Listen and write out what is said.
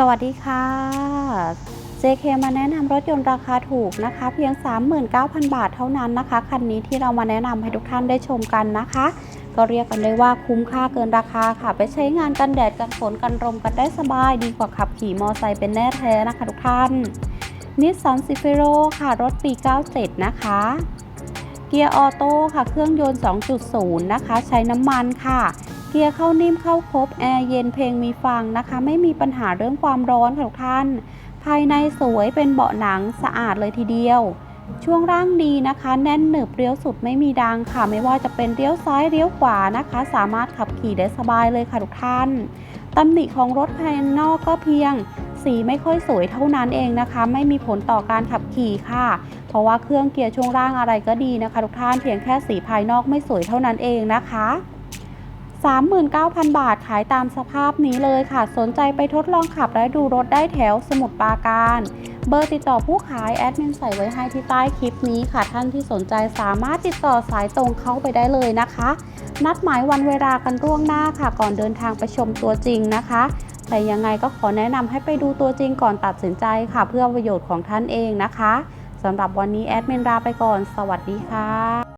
สวัสดีค่ะ JK มาแนะนำรถยนต์ราคาถูกนะคะ เพียง 39,000 บาทเท่านั้นนะคะ คันนี้ที่เรามาแนะนำให้ทุกท่านได้ชมกันนะคะ ก็เรียกกันได้ว่าคุ้มค่าเกินราคาค่ะ ไปใช้งานกันแดดกันฝนกันลมกันได้สบาย ดีกว่าขับขี่มอไซค์เป็นแน่แท้นะคะทุกท่านนิสสันซิเฟโรค่ะ รถปี 97 นะคะ เกียร์ออโต้ค่ะ เครื่องยนต์ 2.0 นะคะ ใช้น้ำมันค่ะ กียร์เข้านิ่มเข้าครบแอร์เย็นเพลงมีฟังนะคะ ไม่มีปัญหาเรื่องความร้อนค่ะทุกท่าน ภายในสวยเป็นเบาะหนังสะอาดเลยทีเดียว ช่วงร่างดีนะคะ แน่นหนึบเลี้ยวสุดไม่มีดังค่ะ ไม่ว่าจะเป็นเลี้ยวซ้ายเลี้ยวขวานะคะ สามารถขับขี่ได้สบายเลยค่ะทุกท่านตำหนิของรถภายนอกก็เพียงสีไม่ค่อยสวยเท่านั้นเองนะคะ ไม่มีผลต่อการขับขี่ค่ะ เพราะว่าเครื่องเกียร์ช่วงล่างอะไรก็ดีนะคะ ทุกท่านเพียงแค่สีภายนอกไม่สวยเท่านั้นเองนะคะ 39,000 บาทขายตามสภาพนี้เลยค่ะ สนใจไปทดลองขับและดูรถได้แถวสมุทรปราการ เบอร์ติดต่อผู้ขายแอดมินใส่ไว้ให้ที่ใต้คลิปนี้ค่ะ ท่านที่สนใจสามารถติดต่อสายตรงเข้าไปได้เลยนะคะ นัดหมายวันเวลากันล่วงหน้าค่ะ ก่อนเดินทางไปชมตัวจริงนะคะ แต่ยังไงก็ขอแนะนำให้ไปดูตัวจริงก่อนตัดสินใจค่ะ เพื่อประโยชน์ของท่านเองนะคะสำหรับวันนี้แอดมินลาไปก่อน สวัสดีค่ะ